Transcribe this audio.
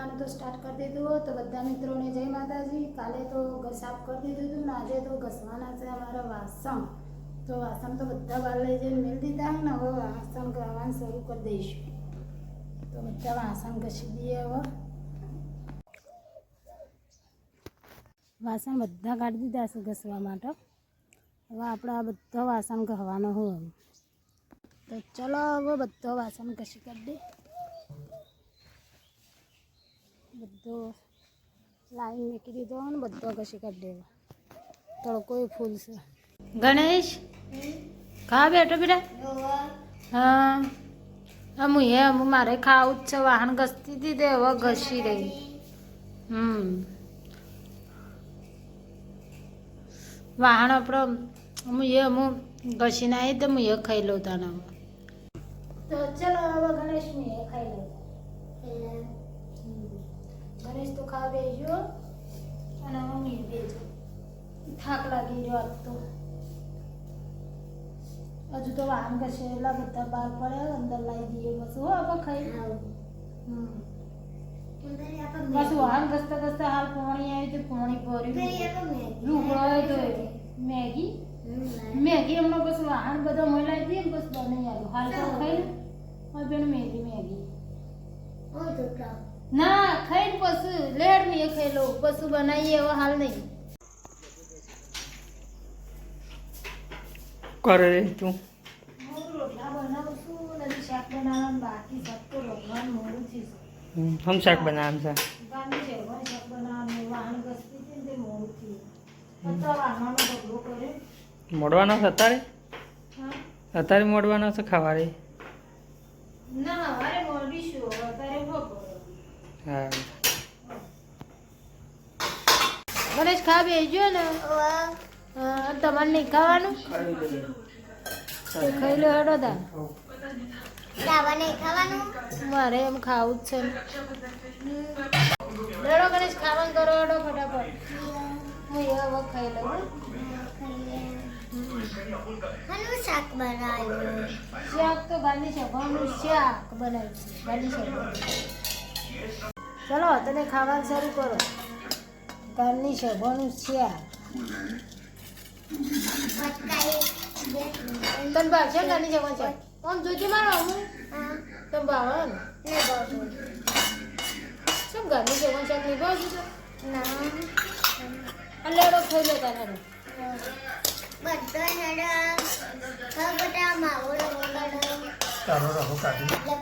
બનાવવાનું તો સ્ટાર્ટ કરી દીધું તો બધા મિત્રોને જય માતાજી. કાલે તો ઘર સાફ કરી દીધું હતું ને આજે તો ઘસવાના છે અમારા વાસણ. તો વાસણ તો બધા બહાર લઈ જઈને મેળ દીધા ને, હવે વાસણ કરવાનું શરૂ કરી દઈશું. તો બધા વાસણ ઘસી દઈએ હવે. વાસણ બધા કાઢી દીધા છે ઘસવા માટે. હવે આપણે આ બધા વાસણ ઘસવાનો હોય. તો ચલો હવે બધો વાસણ ઘસી કાઢી દે બધો લાઈન મૂકી દીધો અને બધો ઘસી કાઢી દેવો. તડકો ફૂલ છે. ગણેશ? ખા બેઠો બેટા? હા. અમુ હે અમુ મારે ખાવું જ છે. વાહન ઘસતી હતી તે હવે ઘસી રહી. હમ. વાહન આપણો હું એ હું ઘસીને આવી તો હું એ ખાઈ લઉં તને તો ચલો હવે ગણેશ હું એ ખાઈ લઉં ગણેશ તો ખાવા બેસજો અને મમ્મી બેસજો થાક લાગી રહ્યો આજ તો. હજુ તો વાહન કરશે એટલા બધા બહાર પડ્યા અંદર લાવી દઈએ બસ હો આપણે ખાઈ. બસ વાહન ઘસતા ઘસતા હાલ પોણી આવી તો પોણી ભર્યું. રૂગડો તો મેગી. મેગી હમણાં બસ વાહન બધા મળાવી દઈએ બસ બને આવ્યું હાલ તો ખાઈ હવે બેન મેગી મેગી. ના ખાઈને પછી એ ખાઈ લઉં પછી બનાવીએ હવે હાલ નહીં. કરે તું. હમ, શાક બનાવવાનું છે. મોડવાનો છે અત્યારે? અત્યારે મોડવાનો છે ખાવારે? ના મારે મોડીશું અત્યારે ભોગવો. હા. ગણેશ ખા બેસજો ને? તમારે નહીં ખાવાનું? ખાઈ લો હેડો તા. મારે એમ ખાવું જ છે લેડો ગણેશ ખાવાનું કરો હેડો ફટાફટ. હું એ હવે ખાઈ લઉં. શાક બનાવ્યું. શાક તો ગાંધી સભાનું શાક બનાવ્યું ગાંધી સભા ચલો તને ખાવાનું શરૂ કરો. ઘરની છે શાક તને ભાવશે ઘરની સભા છે આમ જોજે મારો હું? તને ભાવ ને? શું ઘરની સભા છે નહીં ભાવતું ના. આ લેડો થઈ લો તારે બધા માવો ચાલો માવો કાઢી. એટલે